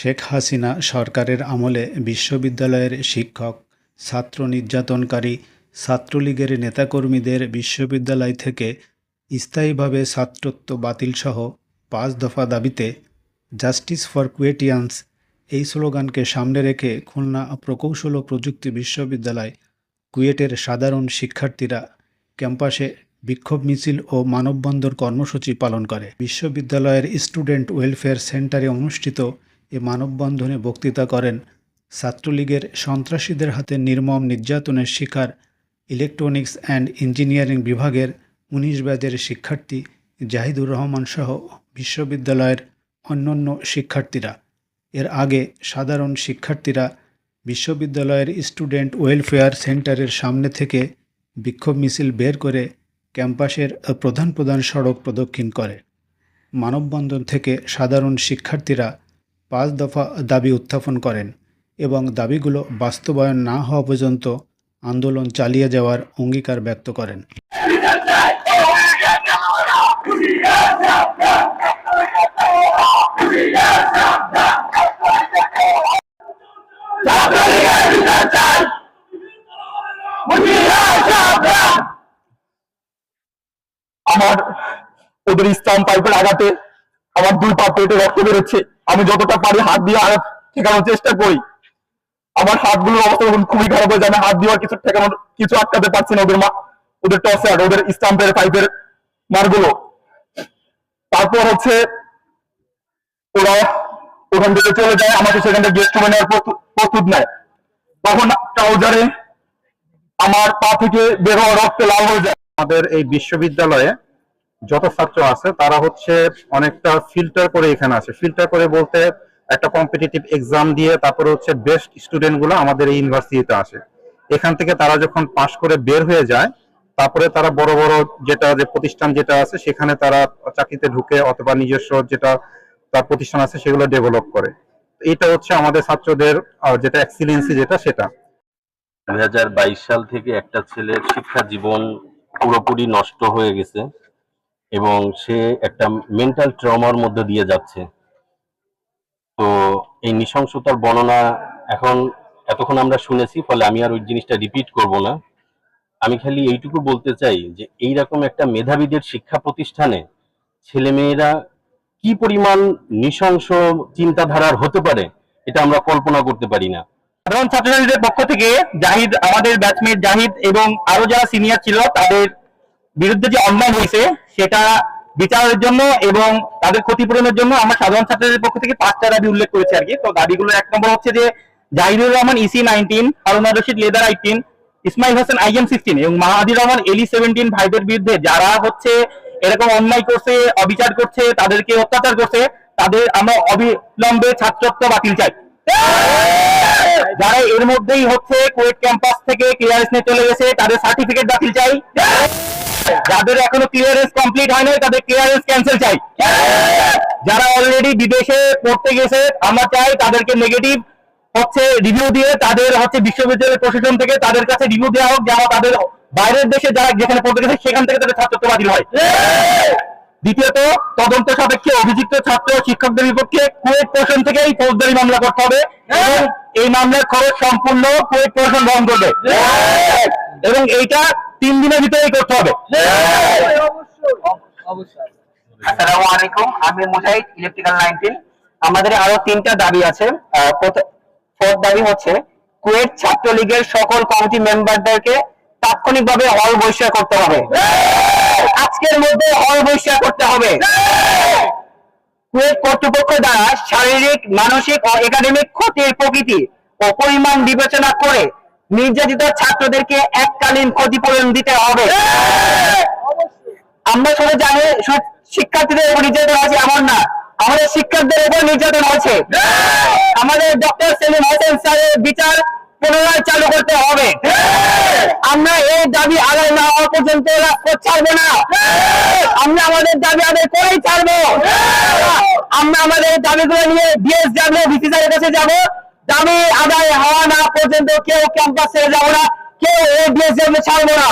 শেখ হাসিনা সরকারের আমলে বিশ্ববিদ্যালয়ের শিক্ষক, ছাত্র নির্যাতনকারী, ছাত্রলীগের নেতাকর্মীদের বিশ্ববিদ্যালয় থেকে স্থায়ীভাবে ছাত্রত্ব বাতিলসহ পাঁচ দফা দাবিতে জাস্টিস ফর কুয়েটিয়ান্স এই স্লোগানকে সামনে রেখে খুলনা প্রকৌশল ও প্রযুক্তি বিশ্ববিদ্যালয় কুয়েটের সাধারণ শিক্ষার্থীরা ক্যাম্পাসে বিক্ষোভ মিছিল ও মানববন্ধন কর্মসূচি পালন করে। বিশ্ববিদ্যালয়ের স্টুডেন্ট ওয়েলফেয়ার সেন্টারে অনুষ্ঠিত এ মানববন্ধনে বক্তৃতা করেন ছাত্রলীগের সন্ত্রাসীদের হাতে নির্মম নির্যাতনের শিকার ইলেকট্রনিক্স অ্যান্ড ইঞ্জিনিয়ারিং বিভাগের উনিশ ব্যাচের শিক্ষার্থী জাহিদুর রহমান সহ বিশ্ববিদ্যালয়ের অন্যান্য শিক্ষার্থীরা। এর আগে সাধারণ শিক্ষার্থীরা বিশ্ববিদ্যালয়ের স্টুডেন্ট ওয়েলফেয়ার সেন্টারের সামনে থেকে বিক্ষোভ মিছিল বের করে ক্যাম্পাসের প্রধান প্রধান সড়ক প্রদক্ষিণ করে। মানববন্ধন থেকে সাধারণ শিক্ষার্থীরা পাঁচ দফা দাবি উত্থাপন করেন এবং দাবিগুলো বাস্তবায়ন না হওয়া পর্যন্ত আন্দোলন চালিয়ে যাওয়ার অঙ্গীকার ব্যক্ত করেন। আমার ওদের ইসলাম পাইপের আঘাতে আমার দুই পা পেটে রক্ত বেরোচ্ছে। আমি যতটা পারি হাত দিয়ে আঘাত ঠেকানোর চেষ্টা করি। আমার হাতগুলোর অবস্থা খুবই খারাপ হয়ে যায়। আমি হাত দিয়ে আর কিছু ঠেকানোর, কিছু আটকাতে পারছি না ওদের মা ওদের টসের ওদের স্টাম্পের পাইপের মারগুলো। তারপর হচ্ছে ওরা ওখান থেকে চলে যায়, আমাকে সেখান থেকে গেস্ট রুমে নেওয়ার প্রস্তুত নেয়। তখন ট্রাউজারে আমার পা থেকে বের হওয়া রক্তে লাল হয়ে যায়। আমাদের এই বিশ্ববিদ্যালয়ে যত ছাত্র আছে, তারা হচ্ছে অনেকটা ফিল্টার করে এখানে আসে। ফিল্টার করে বলতে একটা কম্পিটিটিভ এক্সাম দিয়ে তারপরে হচ্ছে বেস্ট স্টুডেন্টগুলো আমাদের এই ইউনিভার্সিটিতে আসে। এখান থেকে তারা যখন পাশ করে বের হয়ে যায়, তারপরে তারা বড় বড় যেটা যে প্রতিষ্ঠান যেটা আছে, সেখানে তারা চাকরিতে ঢুকে অথবা নিজস্ব যেটা তার প্রতিষ্ঠান আছে, সেগুলো ডেভেলপ করে। এটা হচ্ছে আমাদের ছাত্রদের যেটা এক্সিলেন্সি যেটা, সেটা। দুই হাজার বাইশ সাল থেকে একটা ছেলের শিক্ষা জীবন পুরোপুরি নষ্ট হয়ে গেছে। এবং সে একটা মেন্টাল ট্রমার মধ্যে দিয়ে যাচ্ছে। তো এই নৃশংসতার বর্ণনা এখন এতক্ষণ আমরা শুনেছি, ফলে আমি আর ওই জিনিসটা রিপিট করব না। আমি খালি এইটুকু বলতে চাই যে, এইরকম একটা মেধাবীদের শিক্ষা প্রতিষ্ঠানে ছেলেমেয়েরা কি পরিমাণ নৃশংস চিন্তাধারার হতে পারে, এটা আমরা কল্পনা করতে পারি না। সাধারণ ছাত্রছাত্রীদের পক্ষ থেকে জাহিদ, আমাদের ব্যাচমেট জাহিদ এবং আরও যারা সিনিয়র ছিল, তাদের বিরুদ্ধে যে অন্যায় হয়েছে, সেটা বিচারের জন্য এবং তাদের ক্ষতিপূরণের জন্য আমরা সাধারণ ছাত্রদের পক্ষ থেকে পাঁচটা দাবি উল্লেখ করেছি আর কি। তো দাবিগুলো এক নম্বর হচ্ছে যে, Jahidur Rahman EC nineteen Haruna Rashid leather eighteen Ismail Hossain IM sixteen এবং মাহাদির রহমান এলি সেভেন্টিন ভাইদের বিরুদ্ধে যারা হচ্ছে এরকম অন্যায় করছে, অবিচার করছে, তাদেরকে অত্যাচার করছে, তাদের আমরা অবিলম্বে ছাত্রত্ব বাতিল চাই। যারা এর মধ্যেই হচ্ছে কোয়েট ক্যাম্পাস থেকে ক্লিয়ারেন্স নিয়ে চলে গেছে, তাদের সার্টিফিকেট বাতিল চাই। যাদের এখনও ক্লিয়ারেন্স কমপ্লিট হয় নাই, তাদের ক্লিয়ারেন্স ক্যান্সেল চাই। যারা অলরেডি বিদেশে পড়তে গেছে, আমরা চাই তাদেরকে নেগেটিভ হচ্ছে রিভিউ দিয়ে তাদের হচ্ছে বিশ্ববিদ্যালয়ের প্রশাসন থেকে তাদের কাছে রিভিউ দেওয়া হোক, যেন তাদের বাইরের দেশে যারা যেখানে পড়তে গেছে, সেখান থেকে তাদের ছাত্রত্ব বাতিল হয়। দ্বিতীয়ত, তদন্ত সাপেক্ষে অভিযুক্ত ছাত্র শিক্ষকদের বিপক্ষে কুয়েট প্রশাসন থেকে এই ফৌজদারি মামলা করতে হবে এই মামলার খরচ সম্পূর্ণ কুয়েট প্রশাসন বহন করবে। এবং এইটা তিন দিনের ভিতরেই করতে হবে। আসসালামু আলাইকুম, আমি মুজাহিদ ইলেকট্রিক্যাল নাইনটিন আমাদের আরও তিনটা দাবি আছে। ফোর্থ দাবি হচ্ছে কুয়েট ছাত্রলীগের সকল কমিটি মেম্বারদেরকে তাৎক্ষণিকভাবে হল বহিষ্কার করতে হবে। আজকের মধ্যে হল বহিষ্কার করতে হবে। কুয়েট কর্তৃপক্ষ দ্বারা শারীরিক, মানসিক ও একাডেমিক ক্ষতির প্রকৃতি ও পরিমাণ বিবেচনা করে নির্যাতিত ছাত্রদেরকে এককালীন ক্ষতিপূরণ দিতে হবে। আমরা সবাই জানি শিক্ষার্থীদের উপর নির্যাতন আছে এমন না, আমাদের শিক্ষকদের উপর নির্যাতন হয়েছে। আমাদের ডক্টর সেলিম হোসেন স্যারের বিচার পুনরায় চালু করতে হবে। আমরা এই দাবি আদায় না হওয়া পর্যন্ত ছাড়বো না। আমরা আমাদের দাবি আদায় করেই ছাড়বো। আমরা আমাদের দাবিগুলো নিয়ে বিএসডব্লিউ ভিসি স্যারের কাছে যাব। দাবি আদায় হওয়া না পর্যন্ত কেউ ক্যাম্পাসে যাব না কেউ এই বিএসডব্লিউ ছাড়বো না।